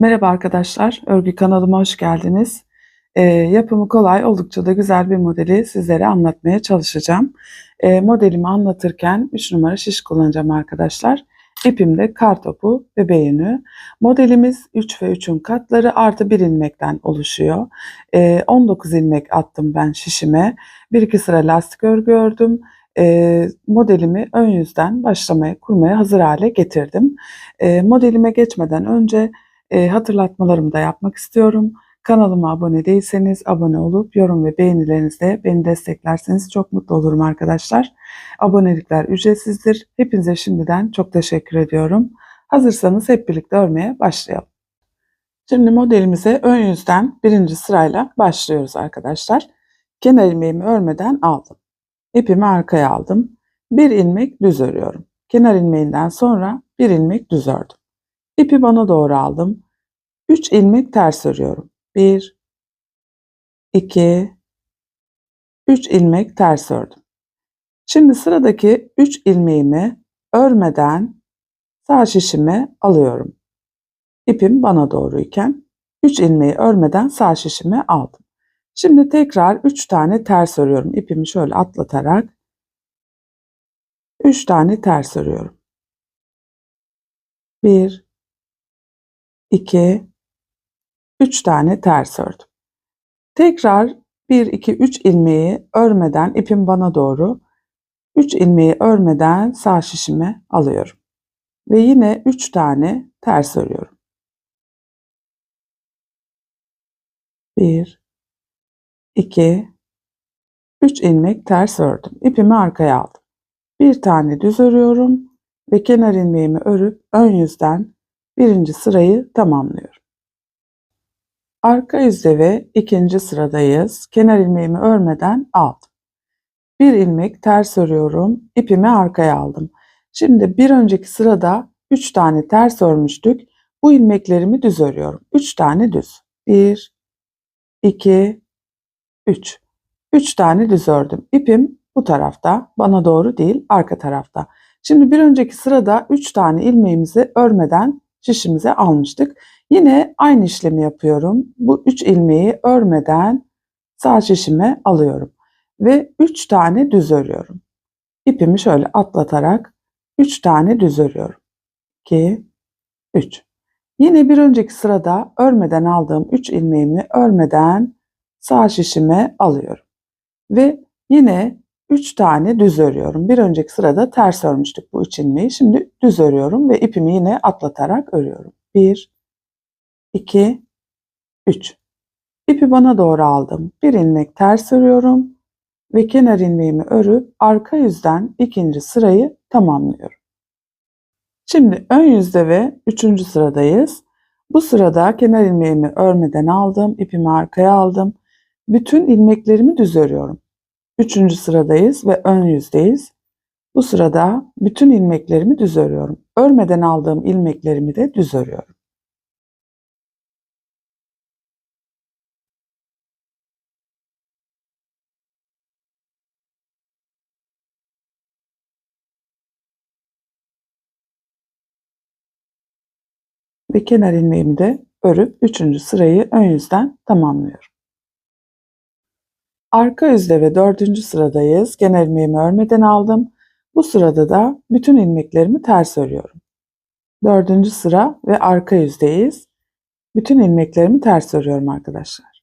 Merhaba arkadaşlar, örgü kanalıma hoş geldiniz. Ee, yapımı kolay, oldukça da güzel bir modeli sizlere anlatmaya çalışacağım. Ee, modelimi anlatırken 3 numara şiş kullanacağım arkadaşlar. İpimde kar topu ve beğeni. Modelimiz 3 ve 3'ün katları artı 1 ilmekten oluşuyor. Ee, 19 ilmek attım ben şişime. 1-2 sıra lastik örgü ördüm. Ee, modelimi ön yüzden başlamaya, kurmaya hazır hale getirdim. Ee, modelime geçmeden önce e, hatırlatmalarımı da yapmak istiyorum. Kanalıma abone değilseniz abone olup yorum ve beğenilerinizle beni desteklerseniz çok mutlu olurum arkadaşlar. Abonelikler ücretsizdir. Hepinize şimdiden çok teşekkür ediyorum. Hazırsanız hep birlikte örmeye başlayalım. Şimdi modelimize ön yüzden birinci sırayla başlıyoruz arkadaşlar. Kenar ilmeğimi örmeden aldım. İpimi arkaya aldım. Bir ilmek düz örüyorum. Kenar ilmeğinden sonra bir ilmek düz ördüm. İpi bana doğru aldım. 3 ilmek ters örüyorum. 1 2 3 ilmek ters ördüm. Şimdi sıradaki 3 ilmeğimi örmeden sağ şişime alıyorum. İpim bana doğruyken 3 ilmeği örmeden sağ şişime aldım. Şimdi tekrar 3 tane ters örüyorum. İpimi şöyle atlatarak 3 tane ters örüyorum. 1 2 3 tane ters ördüm. Tekrar 1 2 3 ilmeği örmeden ipim bana doğru 3 ilmeği örmeden sağ şişime alıyorum. Ve yine 3 tane ters örüyorum. 1 2 3 ilmek ters ördüm. İpimi arkaya aldım. Bir tane düz örüyorum ve kenar ilmeğimi örüp ön yüzden birinci sırayı tamamlıyorum. Arka yüzde ve ikinci sıradayız. Kenar ilmeğimi örmeden aldım. Bir ilmek ters örüyorum. ipimi arkaya aldım. Şimdi bir önceki sırada 3 tane ters örmüştük. Bu ilmeklerimi düz örüyorum. 3 tane düz. 1 2 3. 3 tane düz ördüm. İpim bu tarafta, bana doğru değil, arka tarafta. Şimdi bir önceki sırada 3 tane ilmeğimizi örmeden şişimize almıştık. Yine aynı işlemi yapıyorum. Bu 3 ilmeği örmeden sağ şişime alıyorum. Ve 3 tane düz örüyorum. İpimi şöyle atlatarak 3 tane düz örüyorum. 2, 3. Yine bir önceki sırada örmeden aldığım 3 ilmeğimi örmeden sağ şişime alıyorum. Ve yine 3 tane düz örüyorum. Bir önceki sırada ters örmüştük bu 3 ilmeği. Şimdi düz örüyorum ve ipimi yine atlatarak örüyorum. 1 2 3 İpi bana doğru aldım. Bir ilmek ters örüyorum ve kenar ilmeğimi örüp arka yüzden ikinci sırayı tamamlıyorum. Şimdi ön yüzde ve üçüncü sıradayız. Bu sırada kenar ilmeğimi örmeden aldım, ipimi arkaya aldım. Bütün ilmeklerimi düz örüyorum. Üçüncü sıradayız ve ön yüzdeyiz. Bu sırada bütün ilmeklerimi düz örüyorum. Örmeden aldığım ilmeklerimi de düz örüyorum. Ve kenar ilmeğimi de örüp üçüncü sırayı ön yüzden tamamlıyorum. Arka yüzde ve dördüncü sıradayız. Genel ilmeğimi örmeden aldım. Bu sırada da bütün ilmeklerimi ters örüyorum. Dördüncü sıra ve arka yüzdeyiz. Bütün ilmeklerimi ters örüyorum arkadaşlar.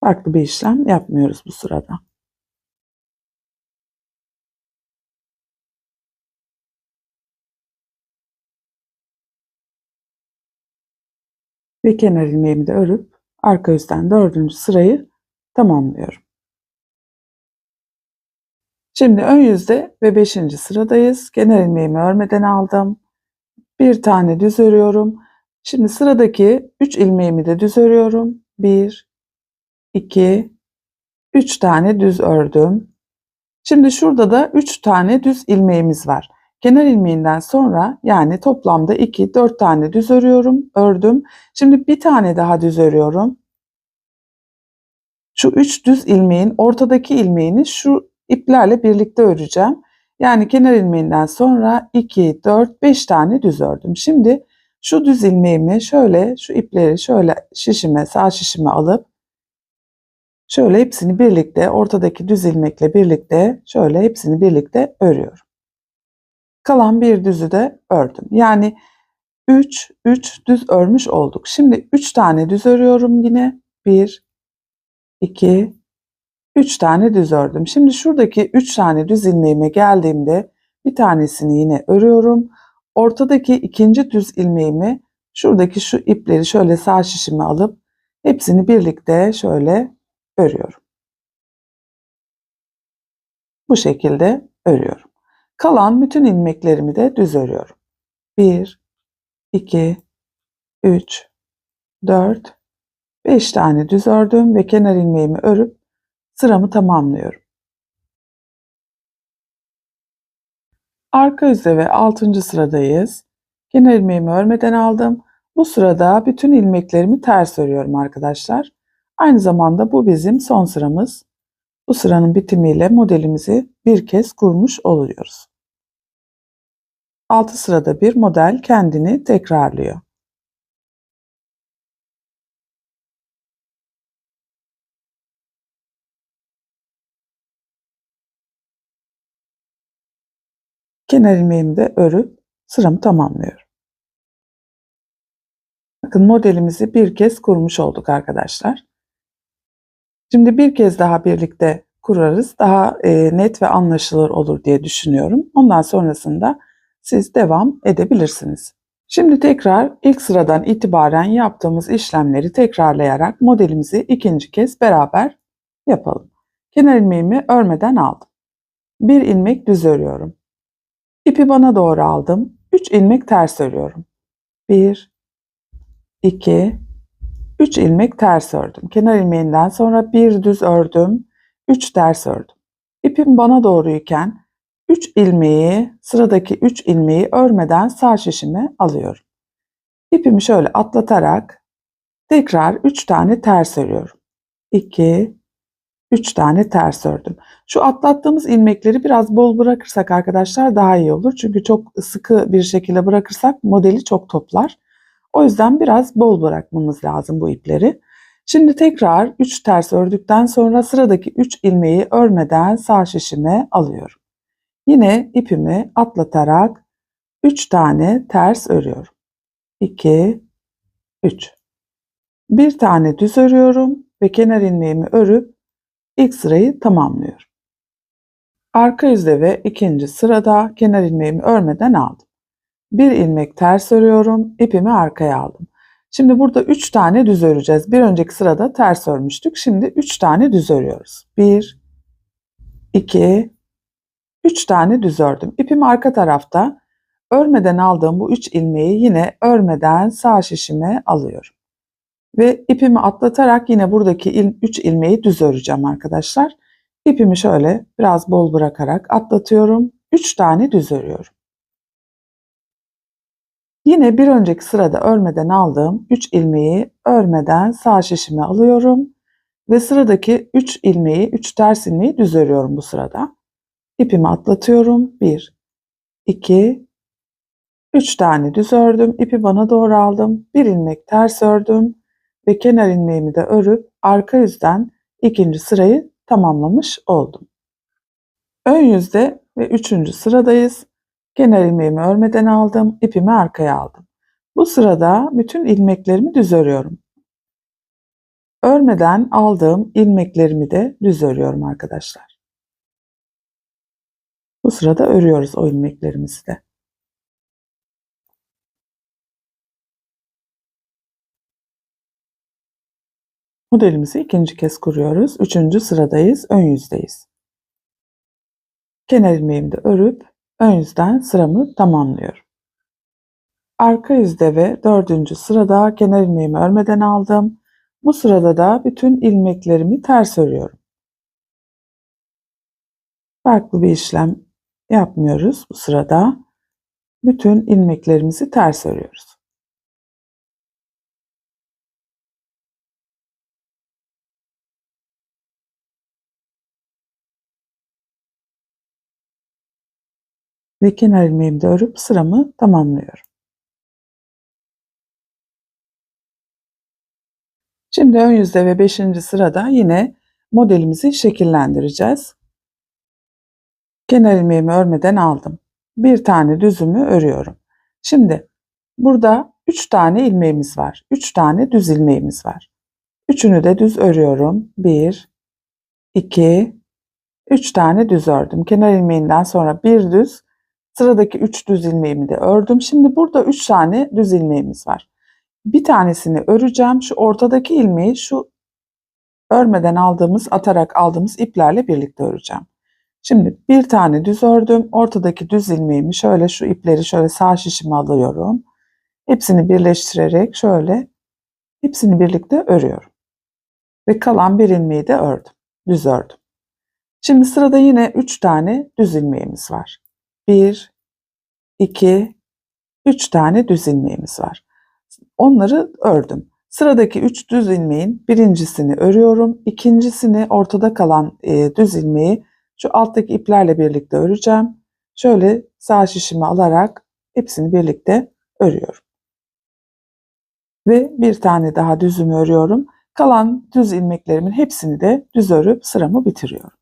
Farklı bir işlem yapmıyoruz bu sırada. Ve kenar ilmeğimi de örüp arka yüzden dördüncü sırayı tamamlıyorum. Şimdi ön yüzde ve beşinci sıradayız. Kenar ilmeğimi örmeden aldım. Bir tane düz örüyorum. Şimdi sıradaki 3 ilmeğimi de düz örüyorum. 1 2 3 tane düz ördüm. Şimdi şurada da 3 tane düz ilmeğimiz var. Kenar ilmeğinden sonra yani toplamda 2 4 tane düz örüyorum, ördüm. Şimdi bir tane daha düz örüyorum. Şu 3 düz ilmeğin ortadaki ilmeğini şu iplerle birlikte öreceğim. Yani kenar ilmeğinden sonra 2 4 5 tane düz ördüm. Şimdi Şu düz ilmeğimi şöyle şu ipleri şöyle şişime sağ şişime alıp şöyle hepsini birlikte ortadaki düz ilmekle birlikte şöyle hepsini birlikte örüyorum. Kalan bir düzü de ördüm. Yani 3 3 düz örmüş olduk. Şimdi 3 tane düz örüyorum yine. 1 2 3 tane düz ördüm. Şimdi şuradaki 3 tane düz ilmeğime geldiğimde bir tanesini yine örüyorum. Ortadaki ikinci düz ilmeğimi şuradaki şu ipleri şöyle sağ şişime alıp hepsini birlikte şöyle örüyorum. Bu şekilde örüyorum. Kalan bütün ilmeklerimi de düz örüyorum. 1 2 3 4 5 tane düz ördüm ve kenar ilmeğimi örüp sıramı tamamlıyorum. Arka yüzde ve 6. sıradayız. Kenar ilmeğimi örmeden aldım. Bu sırada bütün ilmeklerimi ters örüyorum arkadaşlar. Aynı zamanda bu bizim son sıramız. Bu sıranın bitimiyle modelimizi bir kez kurmuş oluyoruz. 6 sırada bir model kendini tekrarlıyor. Kenar ilmeğimi de örüp sıramı tamamlıyorum. Bakın modelimizi bir kez kurmuş olduk arkadaşlar. Şimdi bir kez daha birlikte kurarız. Daha e, net ve anlaşılır olur diye düşünüyorum. Ondan sonrasında siz devam edebilirsiniz. Şimdi tekrar ilk sıradan itibaren yaptığımız işlemleri tekrarlayarak modelimizi ikinci kez beraber yapalım. Kenar ilmeğimi örmeden aldım. Bir ilmek düz örüyorum. İpi bana doğru aldım. 3 ilmek ters örüyorum. 1 2 3 ilmek ters ördüm. Kenar ilmeğinden sonra bir düz ördüm. 3 ters ördüm. İpim bana doğruyken 3 ilmeği sıradaki 3 ilmeği örmeden sağ şişime alıyorum. İpimi şöyle atlatarak tekrar 3 tane ters örüyorum. 2 3 tane ters ördüm. Şu atlattığımız ilmekleri biraz bol bırakırsak arkadaşlar daha iyi olur. Çünkü çok sıkı bir şekilde bırakırsak modeli çok toplar. O yüzden biraz bol bırakmamız lazım bu ipleri. Şimdi tekrar 3 ters ördükten sonra sıradaki 3 ilmeği örmeden sağ şişime alıyorum. Yine ipimi atlatarak 3 tane ters örüyorum. 2 3 Bir tane düz örüyorum ve kenar ilmeğimi örüp ilk sırayı tamamlıyorum. Arka yüzde ve ikinci sırada kenar ilmeğimi örmeden aldım. Bir ilmek ters örüyorum, ipimi arkaya aldım. Şimdi burada 3 tane düz öreceğiz. Bir önceki sırada ters örmüştük. Şimdi 3 tane düz örüyoruz. 1 2 3 tane düz ördüm. İpim arka tarafta. Örmeden aldığım bu 3 ilmeği yine örmeden sağ şişime alıyorum. Ve ipimi atlatarak yine buradaki 3 ilmeği düz öreceğim arkadaşlar. İpimi şöyle biraz bol bırakarak atlatıyorum. 3 tane düz örüyorum. Yine bir önceki sırada örmeden aldığım 3 ilmeği örmeden sağ şişime alıyorum ve sıradaki 3 ilmeği, 3 ters ilmeği düz örüyorum bu sırada. İpimi atlatıyorum. 1 2 3 tane düz ördüm. İpi bana doğru aldım. Bir ilmek ters ördüm ve kenar ilmeğimi de örüp arka yüzden ikinci sırayı tamamlamış oldum. Ön yüzde ve üçüncü sıradayız. Kenar ilmeğimi örmeden aldım, ipimi arkaya aldım. Bu sırada bütün ilmeklerimi düz örüyorum. Örmeden aldığım ilmeklerimi de düz örüyorum arkadaşlar. Bu sırada örüyoruz o ilmeklerimizi de. Modelimizi ikinci kez kuruyoruz. Üçüncü sıradayız. Ön yüzdeyiz. Kenar ilmeğimi de örüp ön yüzden sıramı tamamlıyorum. Arka yüzde ve dördüncü sırada kenar ilmeğimi örmeden aldım. Bu sırada da bütün ilmeklerimi ters örüyorum. Farklı bir işlem yapmıyoruz. Bu sırada bütün ilmeklerimizi ters örüyoruz. Ve kenar ilmeğimi de örüp sıramı tamamlıyorum. Şimdi ön yüzde ve 5. sırada yine modelimizi şekillendireceğiz. Kenar ilmeğimi örmeden aldım. Bir tane düzümü örüyorum. Şimdi burada 3 tane ilmeğimiz var. 3 tane düz ilmeğimiz var. Üçünü de düz örüyorum. 1 2 3 tane düz ördüm. Kenar ilmeğinden sonra bir düz, sıradaki 3 düz ilmeğimi de ördüm. Şimdi burada 3 tane düz ilmeğimiz var. Bir tanesini öreceğim. Şu ortadaki ilmeği şu örmeden aldığımız, atarak aldığımız iplerle birlikte öreceğim. Şimdi bir tane düz ördüm. Ortadaki düz ilmeğimi şöyle şu ipleri şöyle sağ şişime alıyorum. Hepsini birleştirerek şöyle hepsini birlikte örüyorum. Ve kalan bir ilmeği de ördüm. Düz ördüm. Şimdi sırada yine 3 tane düz ilmeğimiz var. 1 2 3 tane düz ilmeğimiz var. Onları ördüm. Sıradaki 3 düz ilmeğin birincisini örüyorum. ikincisini ortada kalan e, düz ilmeği şu alttaki iplerle birlikte öreceğim. Şöyle sağ şişimi alarak hepsini birlikte örüyorum. Ve bir tane daha düzümü örüyorum. Kalan düz ilmeklerimin hepsini de düz örüp sıramı bitiriyorum.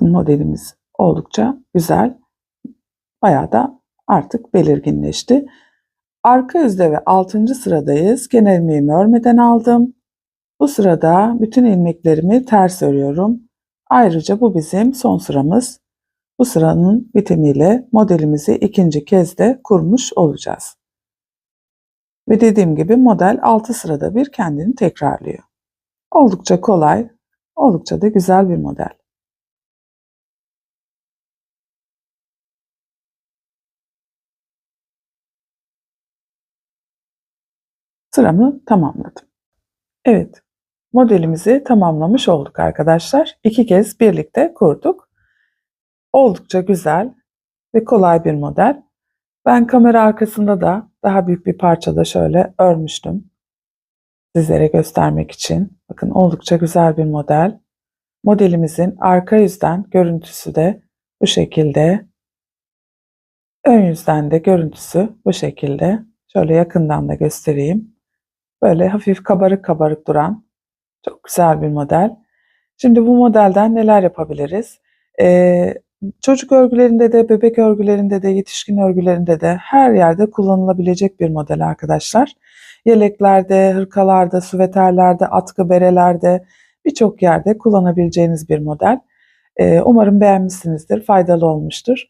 Modelimiz oldukça güzel. Bayağı da artık belirginleşti. Arka yüzde ve 6. sıradayız. Kenar ilmeğimi örmeden aldım. Bu sırada bütün ilmeklerimi ters örüyorum. Ayrıca bu bizim son sıramız. Bu sıranın bitimiyle modelimizi ikinci kez de kurmuş olacağız. Ve dediğim gibi model 6 sırada bir kendini tekrarlıyor. Oldukça kolay, oldukça da güzel bir model. Sıramı tamamladım. Evet, modelimizi tamamlamış olduk arkadaşlar. İki kez birlikte kurduk. Oldukça güzel ve kolay bir model. Ben kamera arkasında da daha büyük bir parçada şöyle örmüştüm. Sizlere göstermek için. Bakın oldukça güzel bir model. Modelimizin arka yüzden görüntüsü de bu şekilde. Ön yüzden de görüntüsü bu şekilde. Şöyle yakından da göstereyim. Böyle hafif kabarık kabarık duran çok güzel bir model. Şimdi bu modelden neler yapabiliriz? Ee, çocuk örgülerinde de, bebek örgülerinde de, yetişkin örgülerinde de her yerde kullanılabilecek bir model arkadaşlar. Yeleklerde, hırkalarda, süveterlerde, atkı berelerde birçok yerde kullanabileceğiniz bir model. Ee, umarım beğenmişsinizdir, faydalı olmuştur.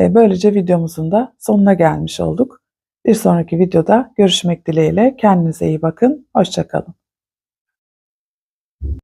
Ee, böylece videomuzun da sonuna gelmiş olduk. Bir sonraki videoda görüşmek dileğiyle. Kendinize iyi bakın. Hoşçakalın.